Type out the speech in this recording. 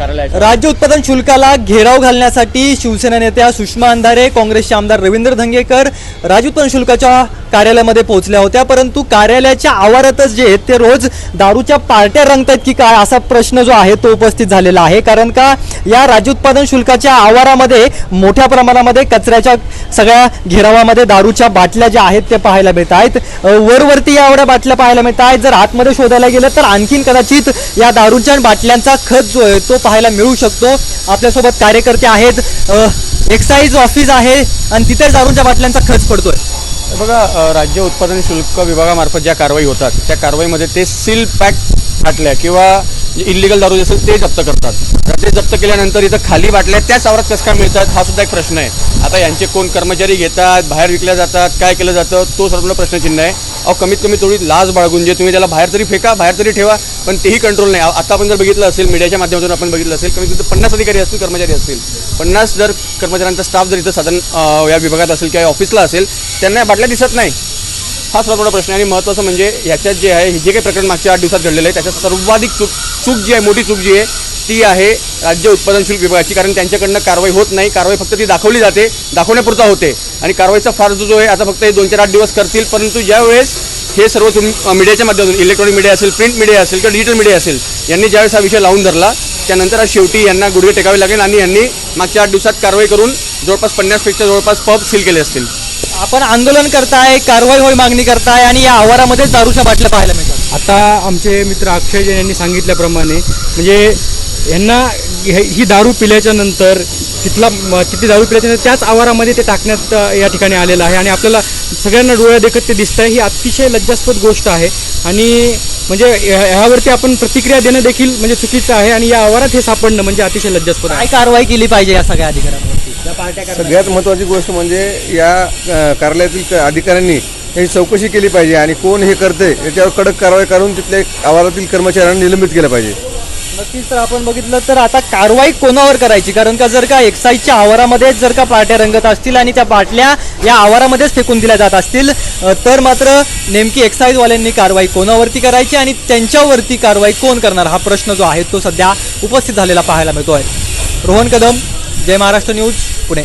राज्य उत्पादन शुल्काला घेराव घालण्यासाठी शिवसेना नेत्या सुषमा अंधारे काँग्रेसचे आमदार रवींद्र धंगेकर राज्य उत्पादन शुल्काच्या कार्यालयामध्ये पोहोचल्या होत्या परंतु कार्यालयाच्या आवारातच जे आहेत ते रोज दारूच्या पार्ट्या रंगतात की काय असा प्रश्न जो आहे तो उपस्थित झालेला आहे. कारण का या राज्य उत्पादन शुल्काच्या आवारामध्ये मोठ्या प्रमाणामध्ये कचऱ्याच्या सगळ्या घेरावामध्ये दारूच्या बाटल्या ज्या आहेत त्या पाहायला मिळत आहेत वरवरती या एवढ्या बाटल्या पाहायला मिळत आहेत जर आतमध्ये शोधायला गेलं तर आणखीन कदाचित या दारूच्या बाटल्यांचा खत जो आहे तो पाहायला मिळू शकतो. आपल्यासोबत कार्यकर्ते आहेत. एक्साईज ऑफिस आहे आणि तिथे दारूच्या बाटल्यांचा खच पडतोय. बघा राज्य उत्पादन शुल्क विभागामार्फत ज्या कारवाई होतात त्या कारवाईमध्ये ते सील पॅक फाटल्या किंवा इलिगल दारू असेल ते जप्त करतात. ते जप्त केल्यानंतर इथं खाली बाटल्या त्याच सावरात कसं काय मिळतात हा सुद्धा एक प्रश्न आहे. आता यांचे कोण कर्मचारी घेतात बाहेर विकल्या जातात काय केलं जातं तो सर्व प्रश्नचिन्ह आहे. अहो कमीत कमी थोडी लाज बाळगून जे तुम्ही त्याला बाहेर तरी फेका बाहेर तरी ठेवा पण तेही कंट्रोल नाही. आता आपण जर बघितलं असेल मीडियाच्या माध्यमातून आपण बघितलं असेल कमीत कमी पन्नास अधिकारी असतील कर्मचारी असतील. पन्नास जर कर्मचाऱ्यांचा स्टाफ जर इथं साधारण या विभागात असेल किंवा ऑफिसला असेल त्यांना बाटल्या दिसत नाही. हा सर्वात मोठा प्रश्न आहे आणि महत्त्वाचं म्हणजे याच्यात जे आहे हे जे काही प्रकरण मागच्या आठ दिवसात घडलेलं आहे त्याच्यात सर्वाधिक चूक चूक जी आहे मोठी चूक जी आहे ती आहे राज्य उत्पादन शुल्क विभागाची. कारण त्यांच्याकडनं कारवाई होत नाही. कारवाई फक्त ती दाखवली जाते दाखवण्यापुरता होते. आणि कारवाईचा फार जो आहे आता फक्त हे दोन चार आठ दिवस करतील परंतु ज्यावेळेस हे सर्व तुम्ही मीडियाच्या माध्यमातून इलेक्ट्रॉनिक मीडिया असेल प्रिंट मीडिया असेल किंवा डिजिटल मीडिया असेल यांनी ज्यावेळेस हा विषय लावून धरला त्यानंतर आज शेवटी यांना गुडघे टेकावे लागेल आणि यांनी मागच्या आठ दिवसात कारवाई करून जवळपास पन्नासपेक्षा जवळपास पब सील केले असतील. आपण आंदोलन करताय कारवाई होय मागणी करताय आणि या आवारामध्येच दारूच्या बाटल्या पाहायला मिळतात. आता आमचे मित्र अक्षय जैन यांनी सांगितल्याप्रमाणे म्हणजे यांना हे- दारू पिल्याच्या नंतर तिथला तिथली दारू पिल्याच्या नंतर त्याच आवारामध्ये ते टाकण्यात या ठिकाणी आलेलं आहे. आणि आपल्याला सगळ्यांना डोळ्या देखत ते दिसत आहे ही अतिशय लज्जास्पद गोष्ट आहे. आणि म्हणजे ह्या- ह्यावरती आपण प्रतिक्रिया देणं देखील म्हणजे चुकीचं आहे. आणि या आवारात हे सापडणं म्हणजे अतिशय लज्जास्पद आहे. काय कारवाई केली पाहिजे या सगळ्या अधिकाऱ्यांवरती या पार्ट्या. सगळ्यात महत्त्वाची गोष्ट म्हणजे या कार्यालयातील अधिकाऱ्यांनी याची चौकशी केली पाहिजे आणि कोण हे करते याच्यावर कडक कारवाई करून तिथल्या आवारातील कर्मचाऱ्यांना निलंबित केलं पाहिजे. नक्कीच तर आपण बघितलं तर आता कारवाई कोणावर करायची? कारण का जर का एक्साईजच्या आवारामध्येच जर का पाट्या रंगत असतील आणि त्या बाटल्या या आवारामध्येच फेकून दिल्या जात असतील तर मात्र नेमकी एक्साईजवाल्यांनी कारवाई कोणावरती करायची आणि त्यांच्यावरती कारवाई कोण करणार? हा प्रश्न जो आहे तो सध्या उपस्थित झालेला पाहायला मिळतोय. रोहन कदम जय महाराष्ट्र न्यूज. पुणे